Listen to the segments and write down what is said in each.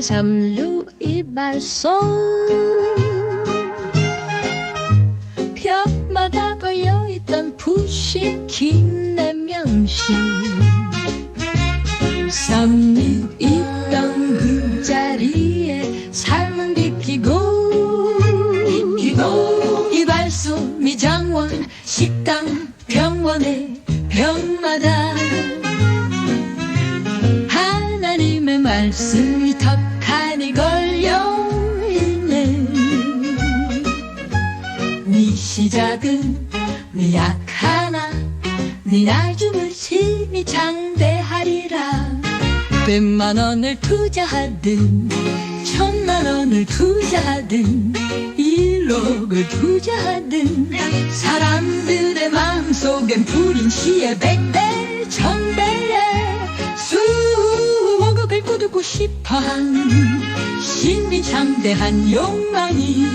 삼루 이발소. 벽마다 걸려있던 푸시 긴 내명시 삼루 있던 그 자리에 삶은 비키고 비키고. 이발소 미장원 식당 병원에 병마다 하나님의 말씀 시작은 네 약 하나 네 나중을 심히 장대하리라. 백만 원을 투자하든 천만 원을 투자하든 일억을 투자하든 사람들의 마음속엔 불인 시에 백배 천배에 수억억을 거두고 싶어하는 신비창대한 욕망이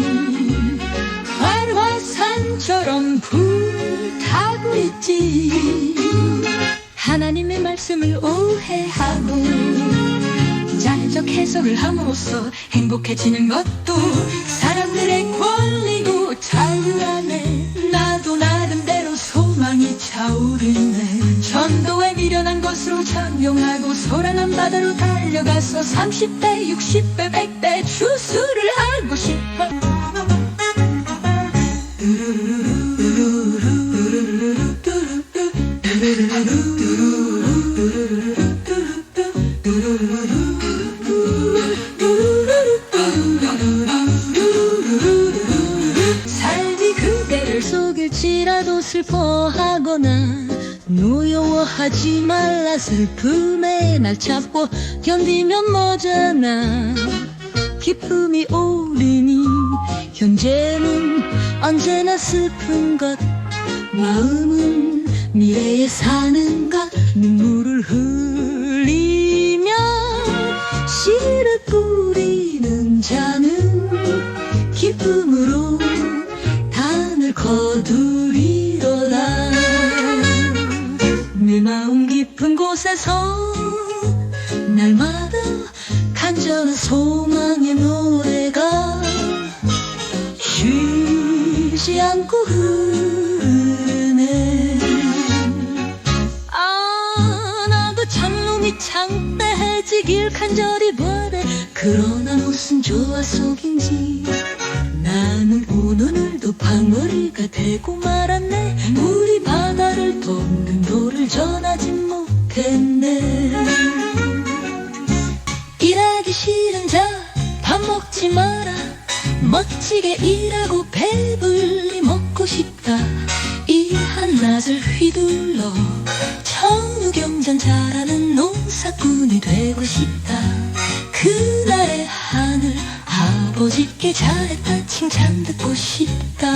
활화산처럼 불타고 있지. 하나님의 말씀을 오해하고 자의적 해석을 함으로써 행복해지는 것도 사람들의 권리고 자유 안에 나도 나름대로 소망이 차오르네. 전도에 미련한 것으로 전용하고 소란한 바다로 달려가서 30배 60배 100배 주수를 하고 싶어 슬퍼하거나 노여워하지 말라 슬픔에 날 잡고 견디면 뭐잖아. 기쁨이 오르니 현재는 언제나 슬픈 것 마음은 내 마음 깊은 곳에서 날마다 간절한 소망의 노래가 쉬지 않고 흐르네. 아 나도 참놈이 창대해지길 간절히 바래. 그러나 무슨 조화 속인지 못했네 일하기 싫은 자 밥 먹지 마라. 멋지게 일하고 배불리 먹고 싶다. 이 한낮을 휘둘러 청유경전 잘하는 농사꾼이 되고 싶다. 그날의 하늘 아버지께 잘했다 칭찬 듣고 싶다